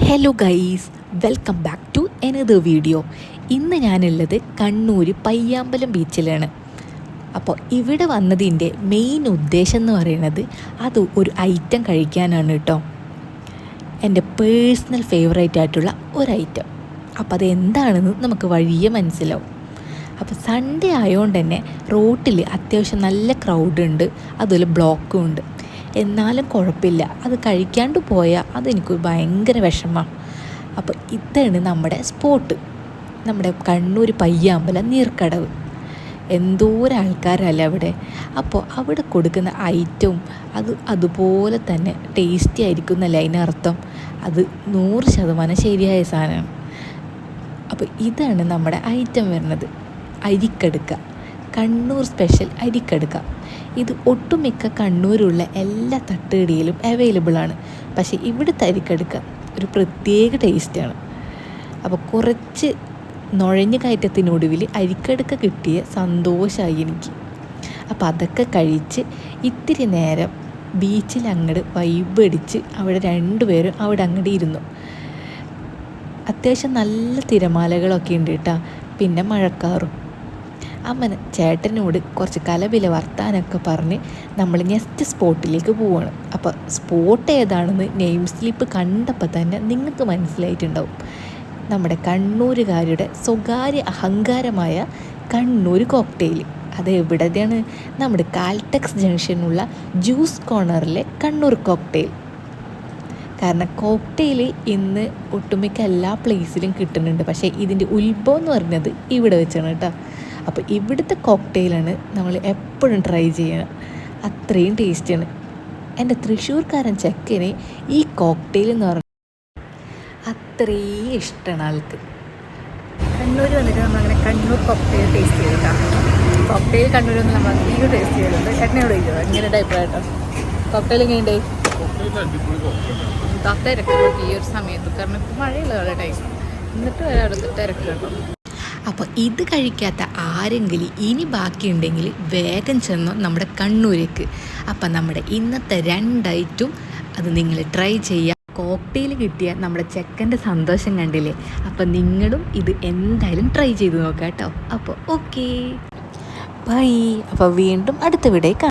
Hello guys welcome back to another video ഇന്ന് ഞാനുള്ളത് കണ്ണൂർ പയ്യാമ്പലം ബീച്ചിലാണ്. അപ്പോൾ ഇവിടെ വന്നതിന്റെ മെയിൻ ഉദ്ദേശം എന്ന് പറയുന്നത് അത് ഒരു ഐറ്റം കഴിക്കാനാണ് കേട്ടോ എന്റെ പേഴ്സണൽ ഫേവറേറ്റ് ആയിട്ടുള്ള ഒരു ഐറ്റം അപ്പോൾ അത് എന്താണെന്ന് നമുക്ക് വഴിയെ മനസ്സിലാവും. അപ്പോൾ സൺഡേ ആയതുകൊണ്ട് തന്നെ റോട്ടിൽ അത്യാവശ്യം നല്ല ക്രൗഡ് ഉണ്ട്. അതുപോലെ ബ്ലോക്കും ഉണ്ട്. എന്നാലും കുഴപ്പമില്ല. അത് കഴിക്കാണ്ട് പോയാൽ അതെനിക്ക് ഭയങ്കര വിഷമമാണ് അപ്പോൾ ഇതാണ് നമ്മുടെ സ്പോട്ട് നമ്മുടെ കണ്ണൂർ പയ്യാമ്പലം നീർക്കടവ്. എന്തോരം ആൾക്കാരല്ല അവിടെ? അപ്പോൾ അവിടെ കൊടുക്കുന്ന ഐറ്റവും അത് അതുപോലെ തന്നെ ടേസ്റ്റി ആയിരിക്കും എന്നല്ല അതിനർത്ഥം? അത് നൂറ് ശതമാനം ശരിയായ സാധനമാണ് അപ്പോൾ ഇതാണ് നമ്മുടെ ഐറ്റം വരുന്നത്. അരിക്കടുക്ക. കണ്ണൂർ സ്പെഷ്യൽ അരിക്കടുക്ക. ഇത് ഒട്ടുമിക്ക കണ്ണൂരുള്ള എല്ലാ തട്ടുകടിയിലും അവൈലബിൾ ആണ്. പക്ഷേ ഇവിടുത്തെ അരിക്കടുക്ക ഒരു പ്രത്യേക ടേസ്റ്റാണ് അപ്പോൾ കുറച്ച് നുഴഞ്ഞു കയറ്റത്തിനൊടുവിൽ അരിക്കടുക്ക കിട്ടിയ സന്തോഷമായി എനിക്ക്. അപ്പോൾ അതൊക്കെ കഴിച്ച് ഇത്തിരി നേരം ബീച്ചിൽ അങ്ങോട്ട് വൈബ് അടിച്ച് അവിടെ രണ്ടുപേരും അവിടെ അങ്ങോട്ട് ഇരുന്നു. അത്യാവശ്യം നല്ല തിരമാലകളൊക്കെ ഉണ്ട് കേട്ടോ. പിന്നെ മഴക്കാറും. അമ്മന് ചേട്ടനോട് കുറച്ച് കലവില വർത്താനൊക്കെ പറഞ്ഞ് നമ്മൾ നെക്സ്റ്റ് സ്പോട്ടിലേക്ക് പോവാണ്. അപ്പോൾ സ്പോട്ട് ഏതാണെന്ന് നെയിം സ്ലിപ്പ് കണ്ടപ്പോൾ തന്നെ നിങ്ങൾക്ക് മനസ്സിലായിട്ടുണ്ടാവും. നമ്മുടെ കണ്ണൂരുകാരുടെ സ്വകാര്യ അഹങ്കാരമായ കണ്ണൂർ കോക്ടെയിൽ അത് എവിടെയാണ്? നമ്മുടെ കാൽടെക്സ് ജംഗ്ഷനുള്ള ജ്യൂസ് കോർണറിലെ കണ്ണൂർ കോക്ടെയിൽ കാരണം കോക്ടെയിൽ ഇന്ന് ഒട്ടുമിക്ക എല്ലാ പ്ലേസിലും കിട്ടുന്നുണ്ട്. പക്ഷേ ഇതിന്റെ ഉത്ഭവം എന്ന് പറയുന്നത് ഇവിടെ വെച്ചാണ് കേട്ടോ. അപ്പോൾ ഇവിടുത്തെ കോക്ടെയിലാണ് നമ്മൾ എപ്പോഴും ട്രൈ ചെയ്യുക. അത്രയും ടേസ്റ്റാണ് എന്റെ തൃശ്ശൂർക്കാരൻ ചെക്കന് ഈ കോക്ടെയിൽ എന്ന് പറഞ്ഞാൽ അത്രയും ഇഷ്ടമാണ് ആൾക്ക്. കണ്ണൂർ വന്നിട്ട് നമ്മളങ്ങനെ കണ്ണൂർ കോക്ടെയിൽ ടേസ്റ്റ് ചെയ്തിട്ടാണ് കോക്ടെയിൽ കണ്ണൂർ വന്ന് നമ്മൾ അധികം ടേസ്റ്റ് ചെയ്തിട്ടുണ്ട് എണ്ണയോട് ചെയ്തത് എങ്ങനെയുണ്ട് അഭിപ്രായം കോക്ടെയിൽ എങ്ങനെയുണ്ട്? ഇതാ തിരക്ക്. ഈ ഒരു സമയത്ത് കാരണം ഇപ്പോൾ മഴയുള്ള ടൈം എന്നിട്ട് വരെ അടുത്ത് തിരക്ക് കേട്ടോ. അപ്പോൾ ഇത് കഴിക്കാത്ത ആരെങ്കിലും ഇനി ബാക്കിയുണ്ടെങ്കിൽ വേഗം ചെന്നോ നമ്മുടെ കണ്ണൂരേക്ക്. അപ്പം നമ്മുടെ ഇന്നത്തെ രണ്ടൈറ്റും അത് നിങ്ങൾ ട്രൈ ചെയ്യുക കോക്ടെയിൽ കിട്ടിയ നമ്മുടെ ചെക്കന്റെ സന്തോഷം കണ്ടില്ലേ? അപ്പം നിങ്ങളും ഇത് എന്തായാലും ട്രൈ ചെയ്ത് നോക്കാം കേട്ടോ അപ്പോൾ ഓക്കേ. ബൈ. അപ്പോൾ വീണ്ടും അടുത്ത കാണാം.